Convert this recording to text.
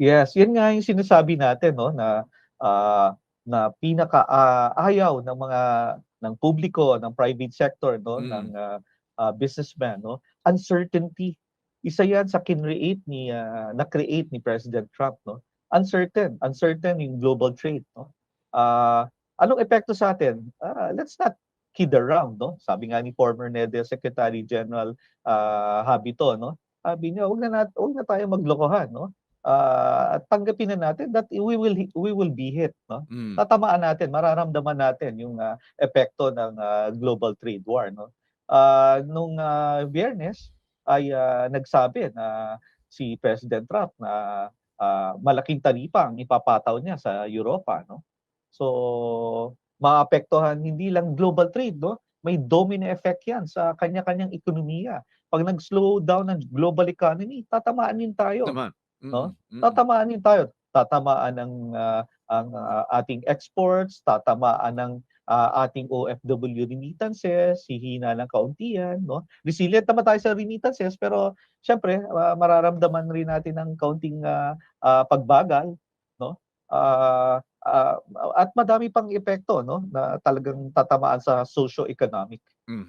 Yes, yun nga yung sinasabi natin 'no na, ah, na pinaka, ah, ayaw ng mga ng publiko, ng private sector 'no, ng, Mm. ah, ah, businessman 'no, uncertainty. Isa yan sa kinreate ni, ah, na-create ni President Trump 'no. Uncertain, uncertain yung global trade 'no. Ah, anong epekto sa atin? Ah, let's not kid around 'no. Sabi nga ni former NEDA Secretary General, ah, Habito 'no, sabi niya, "Wag na nat wag na tayong maglokohan 'no." Ah, at tanggapin na natin that we will we will be hit 'no. Mm. Tatamaan natin, mararamdaman natin yung, ah, epekto ng, ah, global trade war 'no. Ah, nung, ah, Biyernes ay, ah, nagsabi na si President Trump na, ah, malaking taripa ang ipapataw niya sa Europa 'no. So, maapektuhan hindi lang global trade 'no, may domino effect yan sa kanya-kanyang ekonomiya. 'Pag nag-slow down ang global economy, tatamaan din tayo. Naman. No? Mm, mm. Tatamaan din tayo. Tatamaan ah, ang, ah, ating exports, tatamaan ng, ah, ating OFW remittances, hihina ng kaunti yan 'no. Resilient naman tayo sa remittances pero siyempre, ah, mararamdaman rin natin ng kaunting, ah, ah, pagbagal 'no. Ah, ah, at madami pang epekto 'no, na talagang tatamaan sa socio-economic. Hmm.